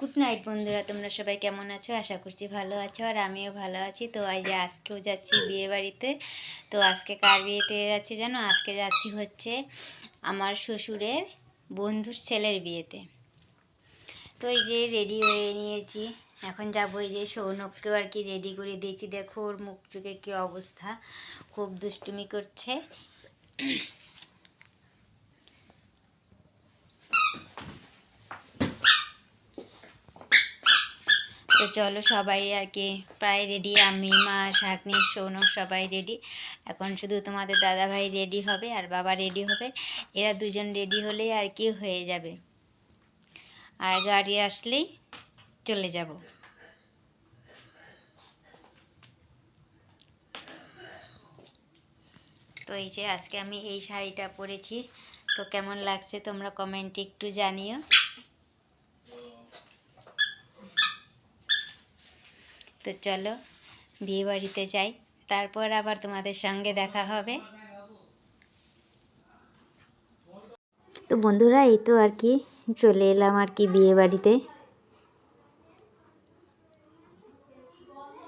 Good night বন্ধুরা। তোমরা সবাই কেমন আছো? আশা করছি ভালো আছো, আর আমিও ভালো আছি। তো আজ আজকেও যাচ্ছি বিয়ে বাড়িতে তো আজকে কার বিয়েতে যাচ্ছি জানো? আজকে যাচ্ছি হচ্ছে আমার শ্বশুরের বন্ধুর ছেলের বিয়েতে। তো এই যে রেডি হয়ে নিয়েছি। এখন যাব এই যে সৌনককেও আর কি রেডি করে দিয়েছি। দেখো ওর মুখ চোখের কী অবস্থা। খুব দুষ্টুমি করছে। চলো সবাই আর কি প্রায় রেডি আমি, মা, শাকনি সৌনক সবাই রেডি এখন শুধু তোমাদের দাদা ভাই রেডি হবে আর বাবা রেডি হবে। এরা দুজন রেডি হলেই আর কি হয়ে যাবে। আর গাড়ি আসলেই চলে যাব। তো এই যে আজকে আমি এই শাড়িটা পরেছি। তো কেমন লাগছে তোমরা কমেন্টে একটু জানিও। তো চলো বিয়ে বাড়িতে যাই। তারপর আবার তোমাদের সঙ্গে দেখা হবে। তো বন্ধুরা, এই তো আর কি, চলে এলাম আর কি বিয়ে বাড়িতে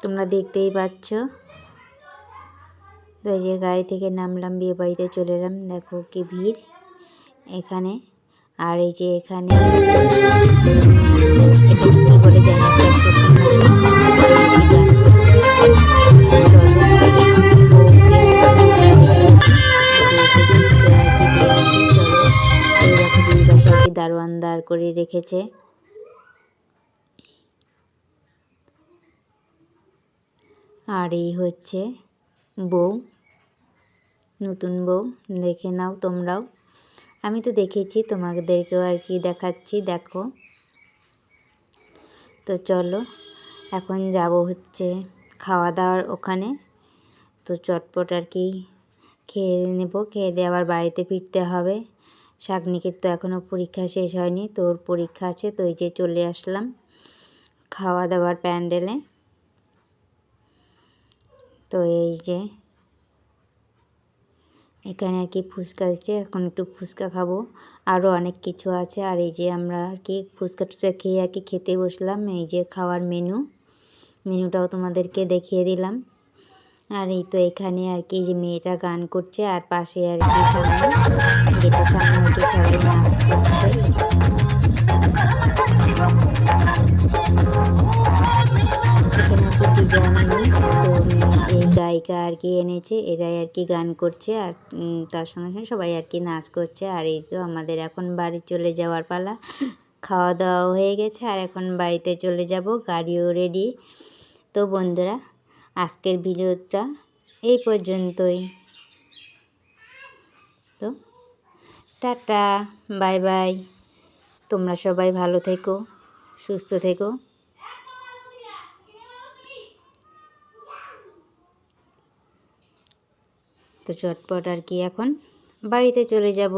তোমরা দেখতেই পাচ্ছ। তো এই যে গাড়ি থেকে নামলাম বিয়ে বাড়িতে চলে এলাম। দেখো কি ভিড় এখানে। আর এই যে এখানে বলে জানি করে রেখেছে। আর এই হচ্ছে বউ, নতুন বউ, দেখে নাও তোমরাও। আমি তো দেখেছি, তোমাদেরকেও আর কি দেখাচ্ছি, দেখো। তো চলো, এখন যাব হচ্ছে খাওয়া দাওয়ার ওখানে। তো চটপট আর কি খেয়ে নেব, খেয়ে দিয়ে আবার বাড়িতে ফিরতে হবে। শাকনিকের তো এখনও পরীক্ষা শেষ হয়নি, তোর পরীক্ষা আছে তো এই যে চলে আসলাম খাওয়া দাওয়ার প্যান্ডেলে। তো এই যে এখানে আর কি ফুচকা দিচ্ছে, এখন একটু ফুচকা খাব। আরও অনেক কিছু আছে, আর এই যে আমরা আর কি ফুচকা টুচকা খেয়ে আর কি খেতে বসলাম, এই যে খাওয়ার মেনু মেনুটাও তোমাদেরকে দেখিয়ে দিলাম। আর এই তো এখানে আর কি যে মেয়েটা গান করছে আর পাশে আর কি সামনে, গেটের সামনে সবাই নাচ করছে। এখানে এই গায়িকা আর কি এনেছে, এরাই আর কি গান করছে আর তার সঙ্গে সঙ্গে সবাই আর কি নাচ করছে। আর এই তো আমাদের এখন বাড়ি চলে যাওয়ার পালা, খাওয়া দাওয়া হয়ে গেছে, আর এখন বাড়িতে চলে যাব, গাড়িও রেডি তো বন্ধুরা আজকের ভিডিওটা এই পর্যন্তই। তো টাটা, বাই বাই। তোমরা সবাই ভালো থেকো, সুস্থ থেকো। তো চটপট আর কি এখন বাড়িতে চলে যাব।